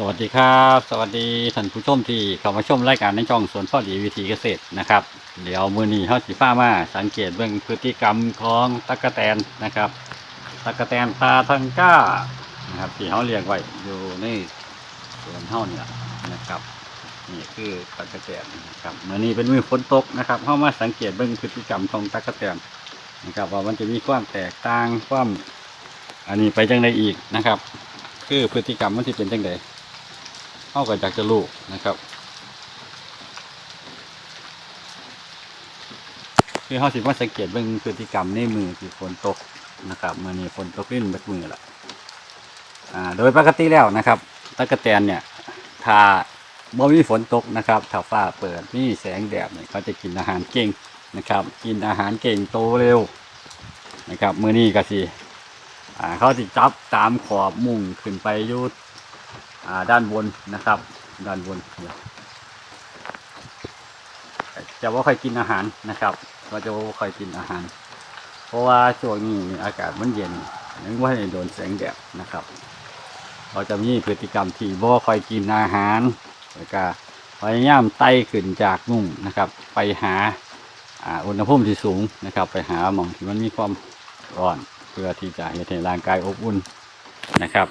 สวัสดีครับ สวัสดีท่านผู้ชมที่เข้ามาชมรายการในช่องสวนพ่อดีวิถีเกษตรนะครับ เดี๋ยวมือนี้เขาสีฟ้ามาสังเกตเบื้องพฤติกรรมของตั๊กแตนนะครับตั๊กแตนตาทังก้านะครับที่เขาเลี้ยงไว้อยู่ในสวนเท่านี่แหละนะครับนี่คือตั๊กแตนนะครับมือนี้เป็นมือฝนตกนะครับเข้ามาสังเกตเบื้องพฤติกรรมของตั๊กแตนนะครับว่ามันจะมีความแตกต่างความอันนี้ไปจังไดอีกนะครับ คือพฤติกรรมมันที่เป็นจังได เขาก็อยากจะรู้นะครับคือเขาสิว่าสังเกตเบิ่งพฤติกรรมในมือที่ฝนตกนะครับมือนี้ฝนตกลิ่นแบบมือละอ่าโดยปกติแล้วนะครับตะกะแตนเนี่ยถ้าบ่มีฝนตกนะครับถ้าฟ้าเปิดมีแสงแดดเนี่ยเขาจะกินอาหารเก่งนะครับ กินอาหารเก่งโตเร็วนะครับมือนี้ก็สิอ่าเขาสิจับตามขอบมุงขึ้นไปยุด ด้านบนนะครับ ด้านบนจะว่าค่อยกินอาหารนะครับว่าจะว่าค่อยกินอาหาร เพราะว่าช่วงนี้อากาศมันเย็นยังว่าให้โดนแสงแดดนะครับ เราจะมีพฤติกรรมที่บ่ค่อยกินอาหารแล้วก็พยายามไต่ขึ้นจากนุ่มนะครับ ไปหาอุณหภูมิที่สูงนะครับ ไปหาหม่องที่มันมีความร้อน เพื่อที่จะให้ร่างกายอบอุ่นนะครับ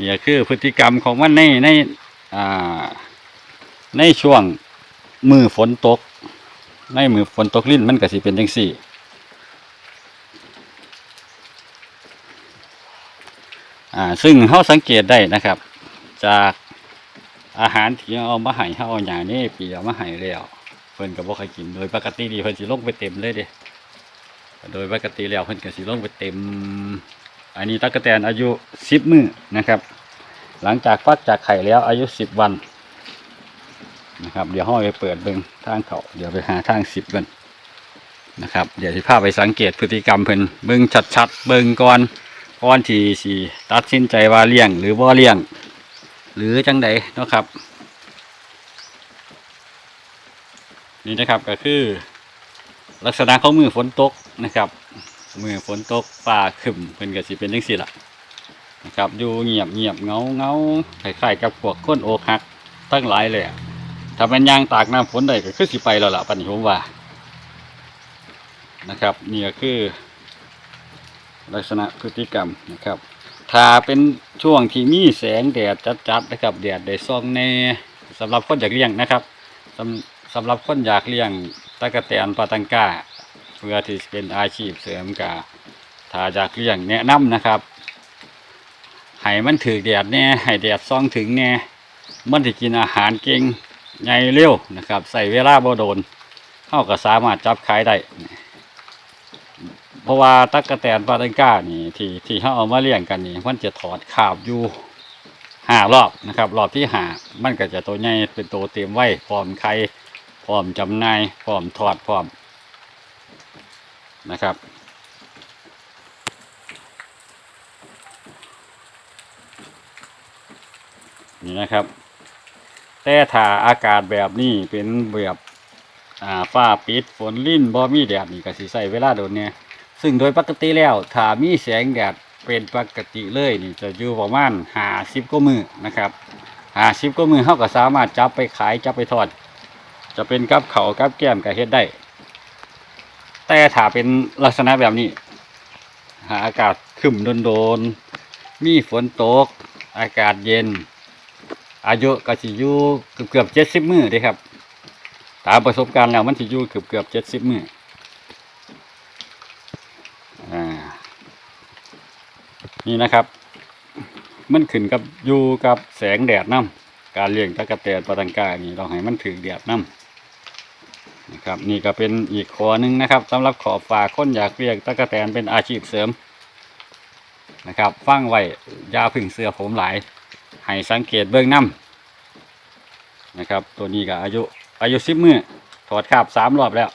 นี่คือพฤติกรรมของมันในในอ่าในช่วงมือฝนตก ในมือฝนตกลิ้นมันก็สิเป็นจังสี่ อ่า ซึ่งเขาสังเกตได้นะครับ จากอาหารที่เอามาให้เขาเอาอย่างนี้ปีเอามาให้แล้วเพิ่นก็บ่เคยกินโดยปกติดีเพิ่นสิลงไปเต็มเลยเด้โดยปกติแล้วเพิ่นก็สิลงไปเต็ม อันนี้ตั๊กแตนอายุสิบมื้อนะครับ หลังจากฟักจากไข่แล้วอายุสิบวันนะครับเดี๋ยวห้อยไปเปิดเบิ่งทางเขาเดี๋ยวไปหาทางสิบกันนะครับ เดี๋ยวสิพาไปสังเกตพฤติกรรมเพิ่นเบิ่งชัดๆเบิ่งก่อนก่อนที่สิตัดสินใจว่าเลี้ยง หรือบ่เลี้ยง หรือจังใดนะครับ นี่นะครับก็คือ ลักษณะของมือฝนตกนะครับ มือฝนตกฟ้าขึ้นเพิ่นก็สิเป็นจังซี่ล่ะนะครับอยู่เงียบเงียบเงาเงาคล้ายๆกับพวกคนโอกหักทั้งหลายเลยถ้ามันยางตากน้ำฝนได้ก็คือสิไปแล้วล่ะปันนี้ผมว่านะครับนี่ก็คือ ลักษณะพฤติกรรมนะครับ ถ้าเป็นช่วงที่มีแสงแดดจัดๆนะครับแดดได้ส่องแน่สำหรับคนอยากเลี้ยงนะครับสำสำหรับคนอยากเลี้ยงตะกะแตนปาตังกา พื่อที่จะเป็นอาชีพเสริมกาถ้าอยากเลี้ยงแนะนำนะครับให้มันถือแดดแน่ให้แดดส่องถึงแน่มันจะกินอาหารเก่งใหญ่เร็วนะครับ ใส่เวลาบ่โดนเข้าก็สามารถจับขายได้เพราะว่าตั๊กแตนปาตังก้านี่ที่ที่เขาเอามาเลี้ยงกันนี่มันจะถอดขาบอยู่หารอบนะครับ รอบที่หามันก็จะตัวใหญ่เป็นตัวเตรียมไว้พร้อมไข่พร้อมจำนายพร้อมถอดพร้อม นะครับ นี่นะครับ แต่ถ้าอากาศแบบนี้เป็นแบบอ่าฟ้าปิดฝนลิ่นบ่มีแดดนี่ก็สิใส่เวลาโดนเนี่ยซึ่งโดยปกติแล้วถ้ามีแสงแดดเป็นปกติเลยนี่จะอยู่ประมาณหาสิบกว่ามือนะครับหาสิบกว่ามือเขาก็สามารถจับไปขายจับไปทอด จะเป็นกับเขากับแก้มก็เฮ็ดได้ แต่ถ้าเป็นลักษณะแบบนี้ หาอากาศขึ้นโดนๆ มีฝนตก อากาศเย็น อายุก็สิอยู่เกือบเกือบเจ็ดสิบมือเด้ครับ ตามประสบการณ์แล้วมันสิอยู่เกือบเกือบเจ็ดสิบมืออ่า นี่นะครับ มันขึ้นกับอยู่กับแสงแดดน้ำการเลี้ยงตะกะแตนปลาตังกานี่เราให้มันถึงแดดน้ำ นะครับนี่ก็เป็นอีกขอหนึ่งนะครับสำหรับขอฝากคนอยากเลี้ยงตะกะแตนเป็นอาชีพเสริมนะครับฟังไว้ยาพึ่งเสือผมหลาย ให้สังเกตเบื้องน้ำนะครับ ตัวนี้ก็อายุอายุสิบมือถอดคาบสามรอบแล้ว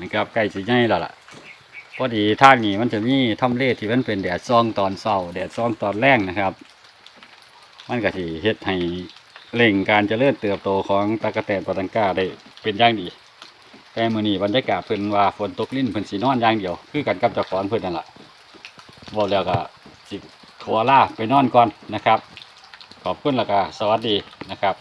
นะครับใกล้จะใหญ่แล้วล่ะพอดีท่านี้มันจะมีทำเลที่มันเป็นแดดซองตอนเช้าแดดซองตอนแรงนะครับ มันก็สิเฮ็ดให้เร่งการเจริญเติบโตของตะกะแตนปาตังกาได้เป็นอย่างดี แต่มือนี้บรรยากาศเพิ่นว่าฝนตกลิ้นเพิ่นสีนอนอย่างเดียว คือกันกับเจ้าของเพิ่นนั่นล่ะบอกแล้วก็สิขอลาไปนอนก่อนนะครับ ขอบคุณแล้วก็สวัสดีนะครับ